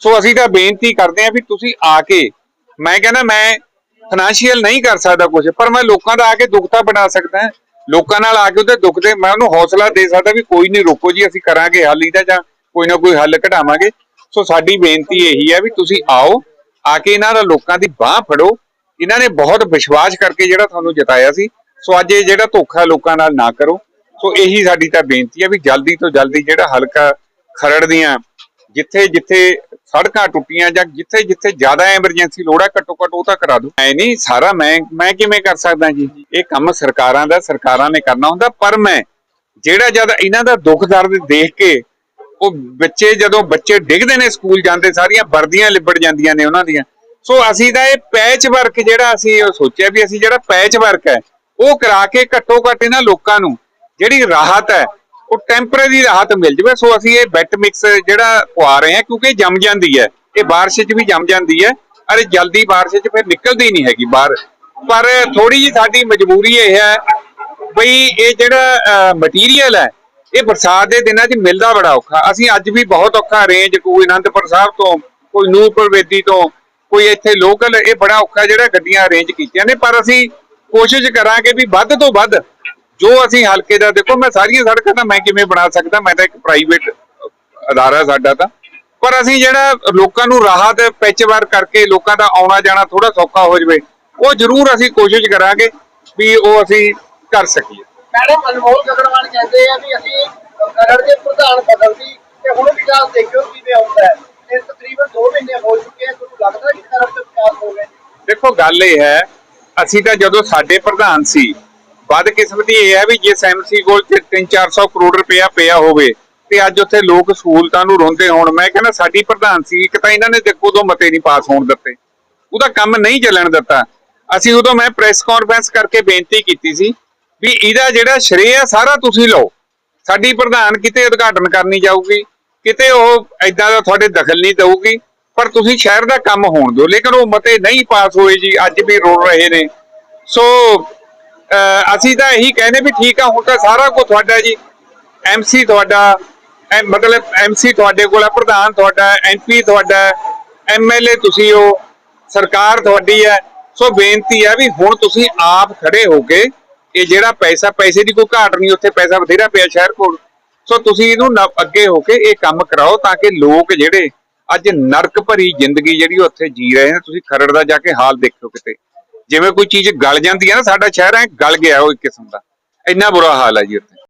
ਸੋ ਅਸੀਂ ਤਾਂ ਬੇਨਤੀ ਕਰਦੇ ਹਾਂ ਵੀ ਤੁਸੀਂ ਆ ਕੇ, ਮੈਂ ਕਹਿੰਦਾ ਮੈਂ ਫਾਈਨੈਂਸ਼ੀਅਲ ਨਹੀਂ ਕਰ ਸਕਦਾ ਕੁਝ ਪਰ ਮੈਂ ਲੋਕਾਂ ਦਾ ਆ ਕੇ ਦੁੱਖ ਬਣਾ ਸਕਦਾ ਹਾਂ। ਲੋਕਾਂ ਨਾਲ ਆ ਕੇ ਉਹਦੇ ਦੁੱਖ ਦੇ ਮੈਂ ਉਹਨੂੰ ਹੌਸਲਾ ਦੇ ਸਕਦਾ ਵੀ ਕੋਈ ਨਹੀਂ ਰੋਕੋ ਜੀ, ਅਸੀਂ ਕਰਾਂਗੇ ਹੱਲ ਇਹਦਾ ਜਾਂ ਕੋਈ ਨਾ ਕੋਈ ਹੱਲ ਕਢਾਵਾਂਗੇ। ਸੋ ਸਾਡੀ ਬੇਨਤੀ ਇਹੀ ਹੈ ਵੀ ਤੁਸੀਂ ਆਓ, ਆ ਕੇ ਇਹਨਾਂ ਦਾ ਲੋਕਾਂ ਦੀ ਬਾਹ ਫੜੋ। ਇਹਨਾਂ ਨੇ ਬਹੁਤ ਵਿਸ਼ਵਾਸ ਕਰਕੇ ਜਿਹੜਾ ਤੁਹਾਨੂੰ ਜਿਤਾਇਆ ਸੀ। ਸੋ ਅੱਜ ਇਹ ਜਿਹੜਾ ਧੋਖਾ ਲੋਕਾਂ ਨਾਲ ਨਾ ਕਰੋ। ਸੋ ਇਹੀ ਸਾਡੀ ਤਾਂ ਬੇਨਤੀ ਹੈ ਵੀ ਜਲਦੀ ਤੋਂ ਜਲਦੀ ਜਿਹੜਾ ਹਲਕਾ ਖਰੜ ਦੀਆਂ ਜਿੱਥੇ ਜਿੱਥੇ ਸੜਕਾਂ ਟੁੱਟੀਆਂ ਜਾਂ ਜਿੱਥੇ ਜਿੱਥੇ ਜ਼ਿਆਦਾ ਐਮਰਜੈਂਸੀ ਲੋੜ ਹੈ ਘੱਟੋ ਘੱਟ ਉਹ ਤਾਂ ਕਰਾ ਦਿਓ। ਐ ਨਹੀਂ, ਸਾਰਾ ਮੈਂ ਮੈਂ ਕਿਵੇਂ ਕਰ ਸਕਦਾ ਜੀ? ਇਹ ਕੰਮ ਸਰਕਾਰਾਂ ਦਾ, ਸਰਕਾਰਾਂ ਨੇ ਕਰਨਾ ਹੁੰਦਾ, ਪਰ ਮੈਂ ਜਿਹੜਾ ਜਦ ਇਹਨਾਂ ਦਾ ਦੁੱਖ ਦਰਦ ਦੇਖ ਕੇ ਉਹ ਬੱਚੇ ਜਦੋਂ ਬੱਚੇ ਡਿੱਗਦੇ ਨੇ ਸਕੂਲ ਜਾਂਦੇ, ਸਾਰੀਆਂ ਵਰਦੀਆਂ ਲਿਬੜ ਜਾਂਦੀਆਂ ਨੇ ਉਹਨਾਂ ਦੀਆਂ। ਸੋ ਅਸੀਂ ਤਾਂ ਇਹ ਪੈਚ ਵਰਕ ਜਿਹੜਾ ਅਸੀਂ ਸੋਚਿਆ ਵੀ ਅਸੀਂ ਜਿਹੜਾ ਪੈਚ ਵਰਕ ਹੈ, ਉਹ ਕਰਾ ਕੇ ਘੱਟੋ ਘੱਟ ਇਹਨਾਂ ਲੋਕਾਂ ਨੂੰ ਜਿਹੜੀ ਰਾਹਤ ਹੈ ਉਹ ਟੈਂਪਰੇਰੀ ਰਾਹਤ ਮਿਲ ਜਾਵੇ। ਸੋ ਅਸੀਂ ਇਹ ਬੈਟ ਮਿਕਸ ਜਿਹੜਾ ਪਵਾ ਰਹੇ ਹਾਂ, ਕਿਉਂਕਿ ਜੰਮ ਜਾਂਦੀ ਹੈ। ਇਹ ਬਾਰਿਸ਼ 'ਚ ਵੀ ਜੰਮ ਜਾਂਦੀ ਹੈ। ਅਰੇ ਜਲਦੀ ਬਾਰਿਸ਼ 'ਚ ਫਿਰ ਨਿਕਲਦੀ ਨਹੀਂ ਹੈਗੀ ਬਾਹਰ। ਪਰ ਥੋੜੀ ਜੀ ਸਾਡੀ ਮਜਬੂਰੀ ਇਹ ਹੈ ਬਈ ਇਹ ਜਿਹੜਾ ਮਟੀਰੀਅਲ ਹੈ, ਇਹ ਬਰਸਾਤ ਦੇ ਦਿਨਾਂ 'ਚ ਮਿਲਦਾ ਬੜਾ ਔਖਾ। ਅਸੀਂ ਅੱਜ ਵੀ ਬਹੁਤ ਔਖਾ ਰੇਂਜ ਕੋਈ ਅਨੰਦਪੁਰ ਸਾਹਿਬ ਤੋਂ, ਕੋਈ ਨੂਰਪੁਰ ਵੇਦੀ ਤੋਂ, ਕੋਈ ਇੱਥੇ ਲੋਕਲ ਇਹ ਬੜਾ ਔਖਾ ਜਿਹੜਾ ਗੱਡੀਆਂ ਅਰੇਂਜ ਕੀਤੀਆਂ ਨੇ। ਪਰ ਅਸੀਂ ਕੋਸ਼ਿਸ਼ ਕਰਾਂਗੇ ਵੀ ਵੱਧ ਤੋਂ ਵੱਧ ਜੋ ਅਸੀਂ ਹਲਕੇ ਦਾ ਦੇਖੋ ਮੈਂ ਸਾਰੀਆਂ ਸੜਕਾਂ ਤਾਂ ਮੈਂ ਕਿਵੇਂ ਬਣਾ ਸਕਦਾ? ਮੈਂ ਤਾਂ ਇੱਕ ਪ੍ਰਾਈਵੇਟ ਅਦਾਰਾ ਸਾਡਾ ਤਾਂ। ਪਰ ਅਸੀਂ ਜਿਹੜਾ ਲੋਕਾਂ ਨੂੰ ਰਾਹਤ ਪੈਚ ਵਰਕ ਕਰਕੇ ਲੋਕਾਂ ਦਾ ਆਉਣਾ ਜਾਣਾ ਥੋੜਾ ਸੌਖਾ ਹੋ ਜਾਵੇ ਉਹ ਜ਼ਰੂਰ ਅਸੀਂ ਕੋਸ਼ਿਸ਼ ਕਰਾਂਗੇ ਵੀ ਉਹ ਅਸੀਂ ਕਰ ਸਕੀਏ। ਮੈਡਮ ਅਨਮੋਲ ਗਗਨਵਾਲ ਕਹਿੰਦੇ ਆ ਵੀ ਅਸੀਂ ਕਰੜ ਦੇ ਪ੍ਰਧਾਨ ਬਦਲ ਸੀ ਤੇ ਹੁਣ ਵਿਕਾਸ ਦੇਖਿਓ ਕਿਵੇਂ ਆਉਂਦਾ ਹੈ। ਇਹ ਤਕਰੀਬਨ 2 ਮਹੀਨੇ ਹੋ ਚੁੱਕੇ ਆ ਤੁਹਾਨੂੰ ਲੱਗਦਾ ਕਿ ਕਰੜ ਦੇ ਵਿਕਾਸ ਹੋ ਗਏ ਦੇਖੋ ਗੱਲ ਇਹ ਹੈ ਅਸੀਂ ਤਾਂ ਜਦੋਂ ਸਾਡੇ ਪ੍ਰਧਾਨ ਸੀ ਬਦਕਿਸਮਤੀ ਇਹ ਹੈ ਵੀ ਜਿਸ ਐਮਸੀ ਕੋਲ 3-400 ਕਰੋੜ ਰੁਪਇਆ ਪਿਆ ਹੋਵੇ ਤੇ ਅੱਜ ਉੱਥੇ ਲੋਕ ਸਹੂਲਤਾਂ ਨੂੰ ਰੋਂਦੇ ਹੋਣ, ਮੈਂ ਕਹਿੰਦਾ ਸਾਡੀ ਪ੍ਰਧਾਨ ਸੀ, ਇੱਕ ਤਾਂ ਇਹਨਾਂ ਨੇ ਦੇਖੋ ਉਦੋਂ ਮਤੇ ਨਹੀਂ ਪਾਸ ਹੋਣ ਦਿੱਤੇ। ਉਹਦਾ ਕੰਮ ਨਹੀਂ ਚੱਲਣ ਦਿੱਤਾ। ਅਸੀਂ ਉਦੋਂ ਮੈਂ ਪ੍ਰੈਸ ਕਾਨਫਰੰਸ ਕਰਕੇ ਬੇਨਤੀ ਕੀਤੀ ਸੀ ਵੀ ਇਹਦਾ ਜਿਹੜਾ ਸ਼੍ਰੇਅ ਹੈ ਸਾਰਾ ਤੁਸੀਂ ਲਓ। ਸਾਡੀ ਪ੍ਰਧਾਨ ਕਿਤੇ ਉਦਘਾਟਨ ਕਰਨੀ ਜਾਊਗੀ, ਕਿਤੇ ਉਹ ਐਦਾਂ ਦਾ ਤੁਹਾਡੇ ਦਖਲ ਨਹੀਂ ਦੇਊਗੀ, ਪਰ ਤੁਸੀਂ ਸ਼ਹਿਰ ਦਾ ਕੰਮ ਹੋਣ ਦਿਓ। ਲੇਕਿਨ ਉਹ ਮਤੇ ਨਹੀਂ ਪਾਸ ਹੋਏ ਜੀ, ਅੱਜ ਵੀ ਰੋਲ ਰਹੇ ਨੇ। ਸੋ ਅਸੀਂ ਤਾਂ ਇਹੀ ਕਹਿੰਦੇ ਵੀ ਠੀਕ ਆ, ਹੁਣ ਤਾਂ ਸਾਰਾ ਕੁਝ ਤੁਹਾਡਾ ਜੀ। ਐਮਸੀ ਤੁਹਾਡਾ ਮਤਲਬ ਐਮਸੀ ਤੁਹਾਡੇ ਕੋਲ ਹੈ ਪ੍ਰਧਾਨ ਤੁਹਾਡਾ ਐਮਪੀ ਤੁਹਾਡਾ ਐਮਐਲਏ ਤੁਸੀਂ ਹੋ, ਸਰਕਾਰ ਤੁਹਾਡੀ ਹੈ ਸੋ ਬੇਨਤੀ ਹੈ ਵੀ ਹੁਣ ਤੁਸੀਂ ਆਪ ਖੜੇ ਹੋ ਕੇ ਇਹ ਜਿਹੜਾ ਪੈਸਾ, ਪੈਸੇ ਦੀ ਕੋਈ ਘਾਟ ਨਹੀਂ, ਉੱਥੇ ਪੈਸਾ ਬਥੇਰਾ ਪਿਆ ਸ਼ਹਿਰ ਕੋਲ। ਸੋ ਤੁਸੀਂ ਇਹਨੂੰ ਅੱਗੇ ਹੋ ਕੇ ਇਹ ਕੰਮ ਕਰਾਓ ਤਾਂ ਕਿ ਲੋਕ ਜਿਹੜੇ ਅੱਜ ਨਰਕ ਭਰੀ ਜ਼ਿੰਦਗੀ ਜਿਹੜੀ ਉਹ ਉੱਥੇ ਜੀ ਰਹੇ ਨੇ, ਤੁਸੀਂ ਖਰੜ ਦਾ ਜਾ ਕੇ ਹਾਲ ਦੇਖਿਓ ਕਿਤੇ। ਜਿਵੇਂ ਕੋਈ ਚੀਜ਼ ਗਲ ਜਾਂਦੀ ਹੈ ਨਾ, ਸਾਡਾ ਸ਼ਹਿਰ ਐ ਗਲ ਗਿਆ ਉਹ ਇੱਕ ਕਿਸਮ ਦਾ। ਇੰਨਾ ਬੁਰਾ ਹਾਲ ਹੈ ਜੀ ਉੱਥੇ।